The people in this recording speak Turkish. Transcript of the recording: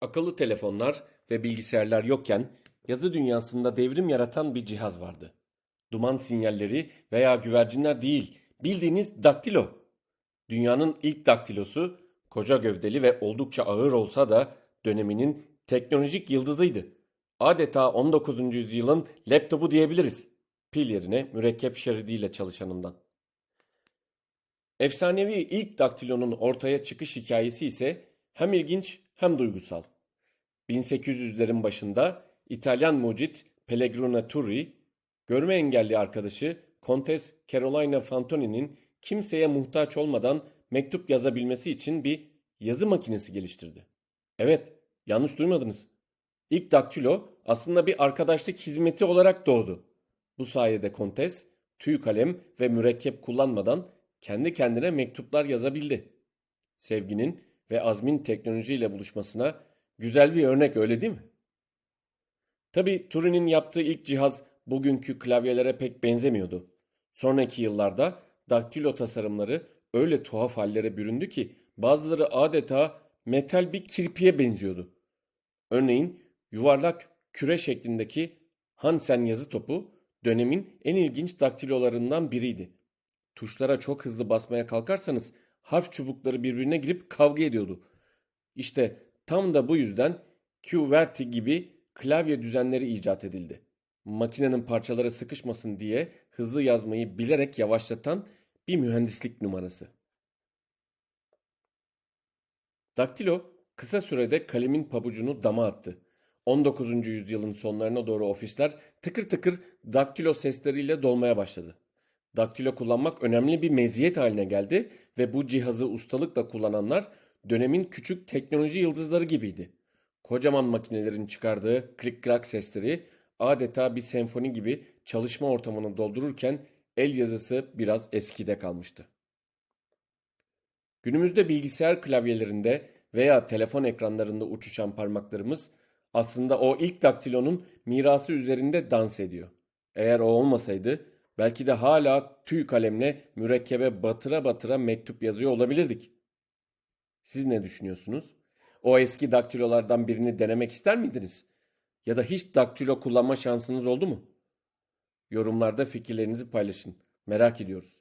Akıllı telefonlar ve bilgisayarlar yokken yazı dünyasında devrim yaratan bir cihaz vardı. Duman sinyalleri veya güvercinler değil, bildiğiniz daktilo. Dünyanın ilk daktilosu koca gövdeli ve oldukça ağır olsa da döneminin teknolojik yıldızıydı. Adeta 19. yüzyılın laptopu diyebiliriz. Pil yerine mürekkep şeridiyle çalışanından. Efsanevi ilk daktilonun ortaya çıkış hikayesi ise hem ilginç hem duygusal. 1800'lerin başında İtalyan mucit Pellegrino Turri, görme engelli arkadaşı Kontes Carolina Fantoni'nin kimseye muhtaç olmadan mektup yazabilmesi için bir yazı makinesi geliştirdi. Evet, yanlış duymadınız. İlk daktilo aslında bir arkadaşlık hizmeti olarak doğdu. Bu sayede Kontes tüy kalem ve mürekkep kullanmadan kendi kendine mektuplar yazabildi. Sevginin ve azmin teknolojiyle buluşmasına güzel bir örnek öyle değil mi? Tabi Turing'in yaptığı ilk cihaz bugünkü klavyelere pek benzemiyordu. Sonraki yıllarda daktilo tasarımları öyle tuhaf hallere büründü ki bazıları adeta metal bir kirpiye benziyordu. Örneğin yuvarlak küre şeklindeki Hansen yazı topu dönemin en ilginç daktilolarından biriydi. Tuşlara çok hızlı basmaya kalkarsanız harf çubukları birbirine girip kavga ediyordu. İşte tam da bu yüzden QWERTY gibi klavye düzenleri icat edildi. Makinenin parçaları sıkışmasın diye hızlı yazmayı bilerek yavaşlatan bir mühendislik numarası. Daktilo kısa sürede kalemin pabucunu dama attı. 19. yüzyılın sonlarına doğru ofisler tıkır tıkır daktilo sesleriyle dolmaya başladı. Daktilo kullanmak önemli bir meziyet haline geldi ve bu cihazı ustalıkla kullananlar dönemin küçük teknoloji yıldızları gibiydi. Kocaman makinelerin çıkardığı klik klak sesleri adeta bir senfoni gibi çalışma ortamını doldururken el yazısı biraz eskide kalmıştı. Günümüzde bilgisayar klavyelerinde veya telefon ekranlarında uçuşan parmaklarımız aslında o ilk daktilonun mirası üzerinde dans ediyor. Eğer o olmasaydı belki de hala tüy kalemle mürekkebe batıra batıra mektup yazıyor olabilirdik. Siz ne düşünüyorsunuz? O eski daktilolardan birini denemek ister miydiniz? Ya da hiç daktilo kullanma şansınız oldu mu? Yorumlarda fikirlerinizi paylaşın. Merak ediyoruz.